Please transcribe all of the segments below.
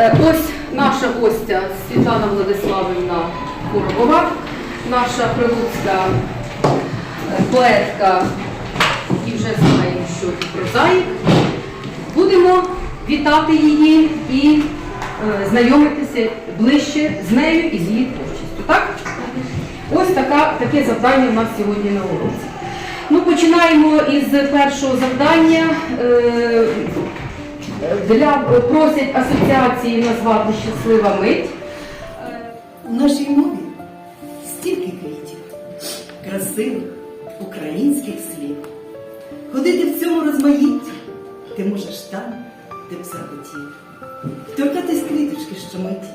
Е, Ось наша гостя Світлана Владиславівна Коробова, наша прилуцька е, поетка, і вже знаємо, що прозаїк. Будемо вітати її і е, знайомитися ближче з нею і з її творчістю. Так? Ось така, таке завдання у нас сьогодні на уроці. Ну, починаємо із першого завдання. Е, для просять асоціації назвати щаслива мить. У нашій мові стільки квітів, красивих українських слів. Ходити в цьому розмаїтті ти можеш там, де б захотів. Торкатись квіточки щомиті,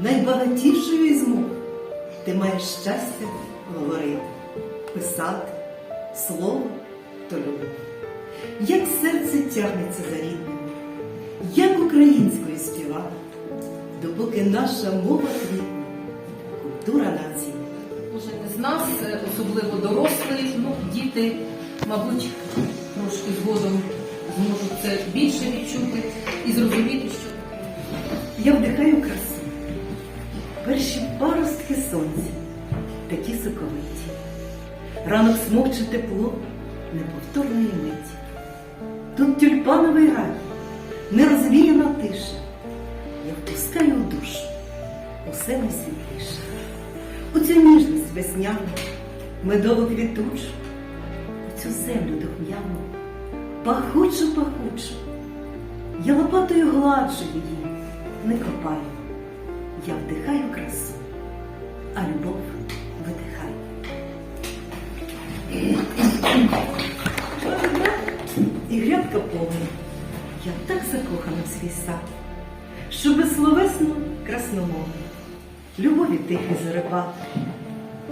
найбагатішою із мов. Ти маєш щастя говорити, писати, слово то любов. Як серце тягнеться за рідним, як українською співати, допоки наша мова квітне, культура нації. Кожен із нас, е, особливо дорослий, ну, діти, мабуть, трошки згодом зможуть це більше відчути і зрозуміти, що Я вдихаю красу. Перші паростки сонця, такі соковиті. Ранок смокче тепло неповторної миті. Тут тюльпановий рай, нерозвіяна тиша. Я впускаю у душу усе найсвітліше. У цю ніжність весняну, медово квітучу, у цю землю духм'яну, пахучу, пахучу. Я лопатою гладжу її, не копаю. Я вдихаю красу, а любов видихаю. І грядка повна. Я так закохана в свій сад, що безсловесно красномовно. Любові тихий зарибат.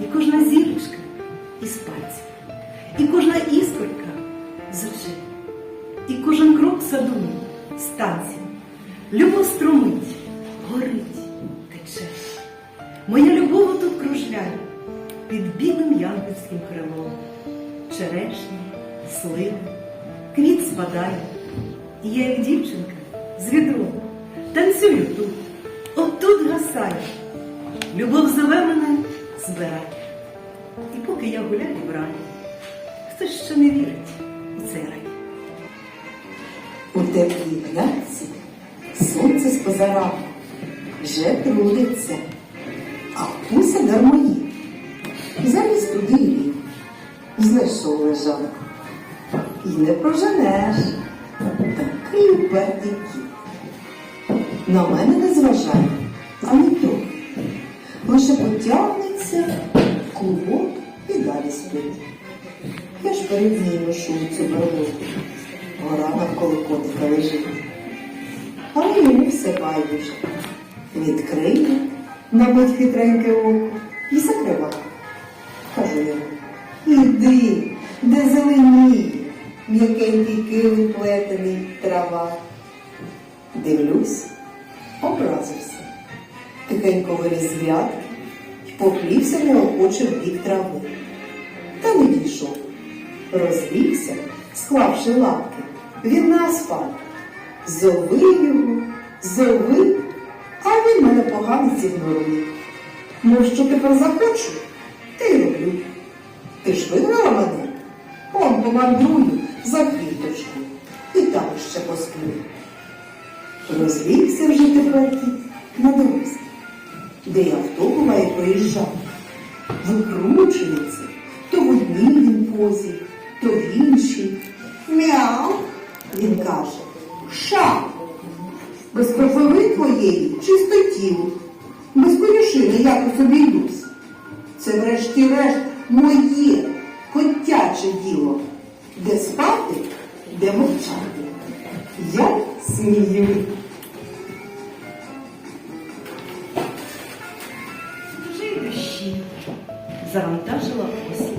І кожна зірочка із пальців, і кожна іскорка з очей, і кожен крок в саду з. Любов струмить, горить, тече. Моя любов тут кружляє під білим янгольським крилом. Черешня, сливи, квіт спадає. Я, як дівчинка, з відром танцюю тут, отут гасаю. Любов зове мене збирай. І поки я гуляю в рані, хтось ще не вірить у цей рай. У теплій грядці сонце з позарами вже трудиться, а пуся дармоїд. Заліз туди і ліг, знайшов лежанку. І не проженеш. Такий упертий кіт. На мене не зважає, ані трохи. Лише потягнеться клубок і далі спить. Я ж перед ним ношу цю берлогу. Гора навколо котика лежить. Але йому все байдуже. Відкриє, набить хитреньке око і закрива. Кажу йому, іди, де зеленіє, м'якенький килим плетений трава. Дивлюсь, образився. Тихенько виліз з грядки поплівся неохоче в бік трави. Та не дійшов. Розлігся, склавши лапки, він на асфальт. Зови його, зови, а він мене погано ігнорує. Ну, що тепер захочу, ти роблю. Ти ж вигнала мене? Он помандрую за квіточку і там ще посплю. Розвівся вже тепер кіт на дорозі, де я хто буває проїжджав. Викручується, то в одній він позі, то в іншій. Мяу, він каже, ша, без кропиви твоєї чистотілу, без конюшини я по собі йдусь. Це врешті-решт моє котяче діло, де спати, де мовчати. Я смію. Вже й дощі завантажила осінь.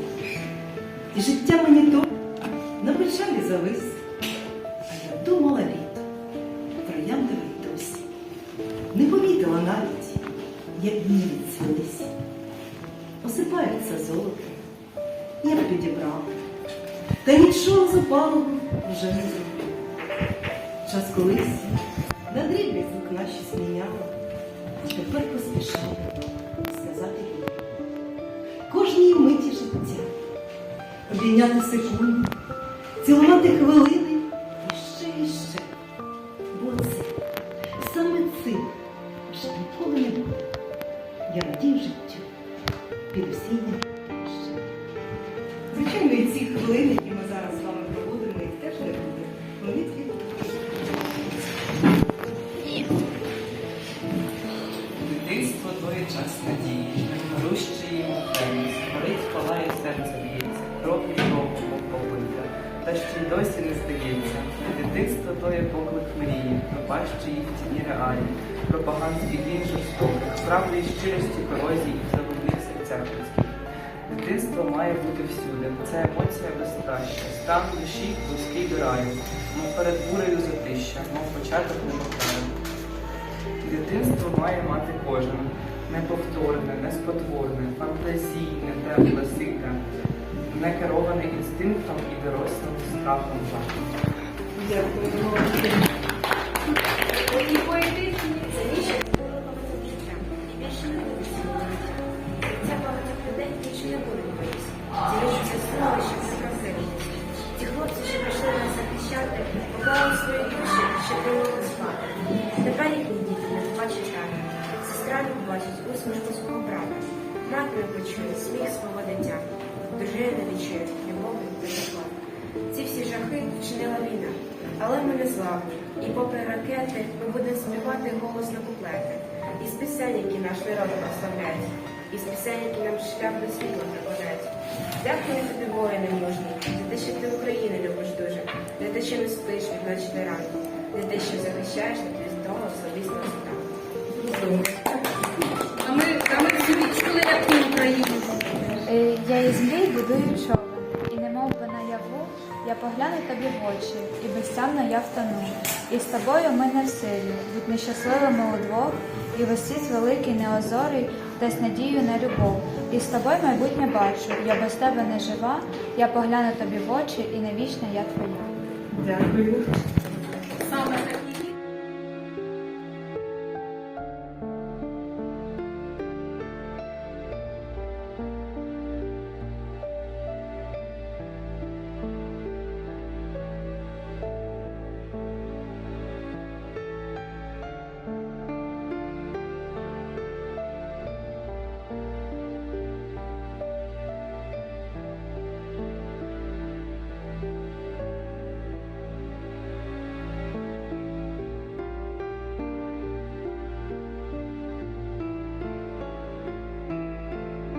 І життя мені то на печалі завис. А я думала літо, трояндовий досі. Не помітила навіть, як дні відцвілись. Осипається золото, я б підібрала. Та нічого запалого вже не зробив. Час колись на дріб'язок наші сміяли. Тепер поспішали сказати їм. Кожній миті життя, обійняти секунду, цілувати хвилини Дитинство твоє час надії, грущий йому певність, горить, палає серце б'ється, кров і кров мов та ще й досі не здається. Дитинство твоє поклик мрії, пропащі їх тіні реалії, пропаганський він жорстоких, правди і щирості корозії заводних серцях людських. Дитинство має бути всюди, це емоція безстраща, стан душі близький до раю, мов перед бурею затища, мов початок немотаю. Дитинство має мати кожен. Неповторне, неспотворне, фантазійне, тепле, сите, не кероване інстинктом і дорослим страхом жахом. Мати сміх свого дитя. Дружина не відчує любові та тепла. Ці всі жахи вчинила війна, але ми не славні. І попри ракети ми будемо співати голосно куплети. Із пісень, які наш народ прославляють, із пісень, які нам шлях до світла прикладають. Дякую тобі, воїни мужні, за те, що ти Україну любиш дуже, за те, що не спиш від ночі до за те, що захищаєш від різдвого слабісного світанку. А Я із мрій будую човен, і немов би наяву, я погляну тобі в очі, і безтямно я втону. І з тобою ми не в силі, будь нещасливими удвох, і весь світ великий неозорий, дасть надію на любов. І з тобою майбутнє бачу, я без тебе не жива, я погляну тобі в очі, і навічно я твоя. Дякую.